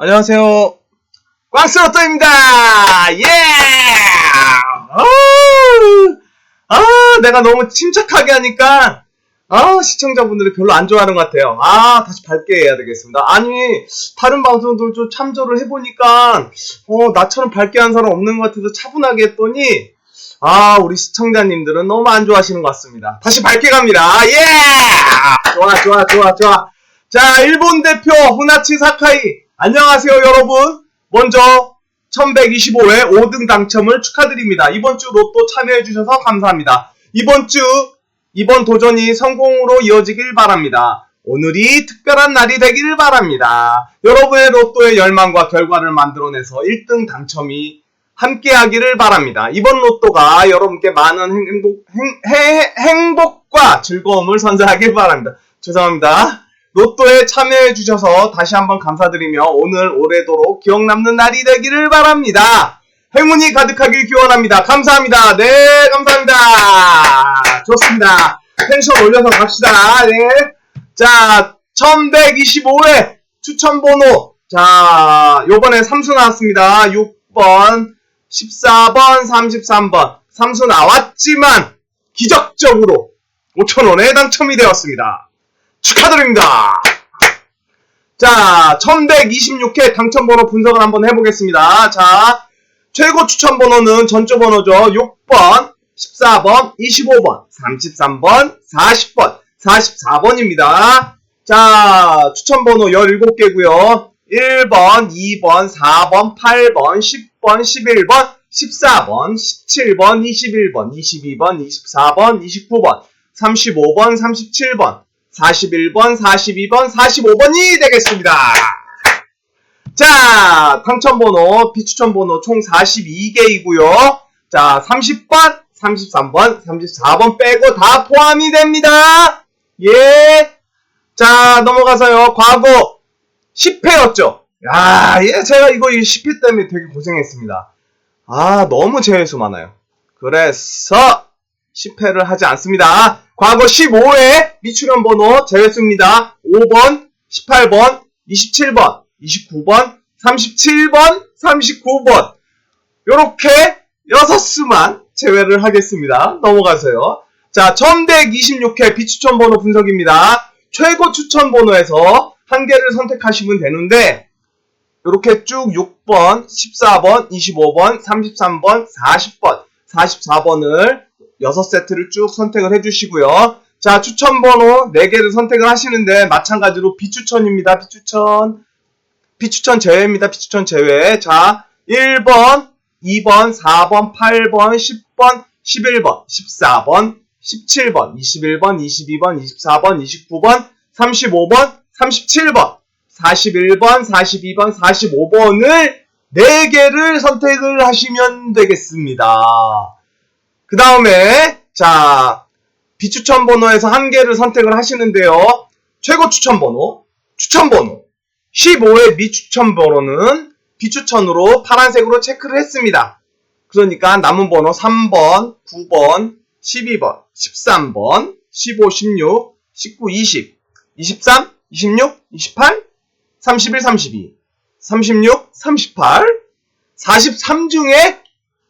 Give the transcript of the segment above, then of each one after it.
안녕하세요. 꽝스로또입니다! 예! 아우, 아, 내가 너무 침착하게 하니까, 아, 시청자분들이 별로 안 좋아하는 것 같아요. 아, 다시 밝게 해야 되겠습니다. 아니, 다른 방송들 좀 참조를 해보니까, 어, 나처럼 밝게 한 사람 없는 것 같아서 차분하게 했더니, 아, 우리 시청자님들은 너무 안 좋아하시는 것 같습니다. 다시 밝게 갑니다. 예! 좋아, 좋아, 좋아, 좋아. 자, 일본 대표 후나치 사카이. 안녕하세요, 여러분. 먼저 1125회 5등 당첨을 축하드립니다. 이번 주 로또 참여해주셔서 감사합니다. 이번 주, 이번 도전이 성공으로 이어지길 바랍니다. 오늘이 특별한 날이 되길 바랍니다. 여러분의 로또의 열망과 결과를 만들어내서 1등 당첨이 함께 하기를 바랍니다. 이번 로또가 여러분께 많은 행복, 행, 해- 행복과 즐거움을 선사하길 바랍니다. 죄송합니다. 로또에 참여해 주셔서 다시 한번 감사드리며 오늘 오래도록 기억 남는 날이 되기를 바랍니다. 행운이 가득하길 기원합니다. 감사합니다. 네, 감사합니다. 좋습니다. 텐션 올려서 갑시다. 네. 자, 1125회 추천 번호. 자, 요번에 삼수 나왔습니다. 6번, 14번, 33번. 삼수 나왔지만, 기적적으로 5천원에 당첨이 되었습니다. 축하드립니다. 자, 1126회 당첨 번호 분석을 한번 해보겠습니다. 자, 최고 추천 번호는 전조 번호죠. 6번, 14번, 25번, 33번, 40번, 44번입니다. 자, 추천 번호 17개고요 1번, 2번, 4번, 8번, 10번, 11번, 14번, 17번, 21번, 22번, 24번, 29번, 35번, 37번, 41번, 42번, 45번이 되겠습니다. 자, 당첨번호, 비추천번호 총 42개이고요. 자, 30번, 33번, 34번 빼고 다 포함이 됩니다. 예. 자, 넘어가서요. 과거 10회였죠. 야, 예, 제가 이거 이 10회 때문에 되게 고생했습니다. 아, 너무 재수 많아요. 그래서 10회를 하지 않습니다. 과거 15회 미출연 번호 제외수입니다. 5번, 18번, 27번, 29번, 37번, 39번. 요렇게 6수만 제외를 하겠습니다. 넘어가세요. 자, 1126회 비추천 번호 분석입니다. 최고 추천 번호에서 한 개를 선택하시면 되는데 이렇게 쭉 6번, 14번, 25번, 33번, 40번, 44번을 6세트를 쭉 선택을 해주시고요. 자, 추천 번호 4개를 선택을 하시는데, 마찬가지로 비추천입니다. 비추천. 비추천 제외입니다. 비추천 제외. 자, 1번, 2번, 4번, 8번, 10번, 11번, 14번, 17번, 21번, 22번, 24번, 29번, 35번, 37번, 41번, 42번, 45번을 4개를 선택을 하시면 되겠습니다. 그 다음에, 자, 비추천 번호에서 한 개를 선택을 하시는데요. 최고 추천 번호, 추천 번호, 15회 미추천 번호는 비추천으로 파란색으로 체크를 했습니다. 그러니까 남은 번호 3번, 9번, 12번, 13번, 15, 16, 19, 20, 23, 26, 28, 31, 32, 36, 38, 43 중에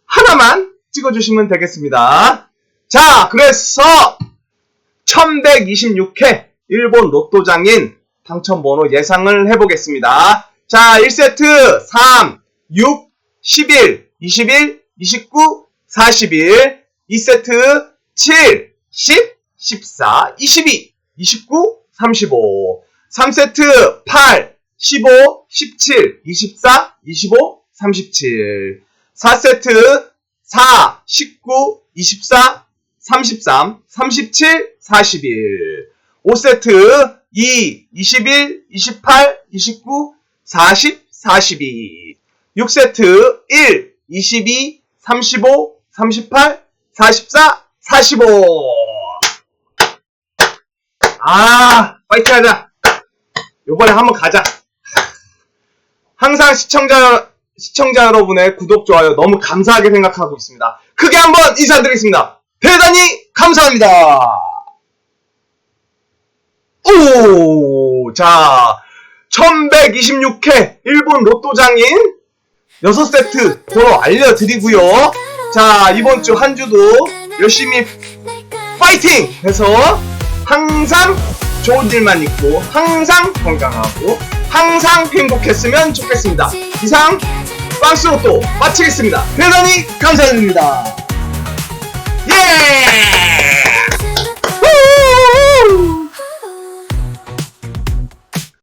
하나만 찍어주시면 되겠습니다. 자, 그래서 1126회 일본 로또장인 당첨번호 예상을 해보겠습니다. 자, 1세트 3, 6, 11, 21, 29, 41, 2세트 7, 10, 14, 22, 29, 35, 3세트 8, 15, 17, 24, 25, 37, 4세트 4, 19, 24, 33, 37, 41, 5세트 2, 21, 28, 29, 40, 42, 6세트 1, 22, 35, 38, 44, 45. 아, 파이팅 하자. 요번에 한번 가자. 항상 시청자, 시청자 여러분의 구독, 좋아요 너무 감사하게 생각하고 있습니다. 크게 한번 인사드리겠습니다. 대단히 감사합니다. 오, 자, 1126회 일본 로또 장인 6세트 번호 알려드리고요. 자, 이번 주 한 주도 열심히 파이팅! 해서 항상 좋은 일만 있고 항상 건강하고 항상 행복했으면 좋겠습니다. 이상 빵스로또 마치겠습니다. 대단히 감사드립니다. 예!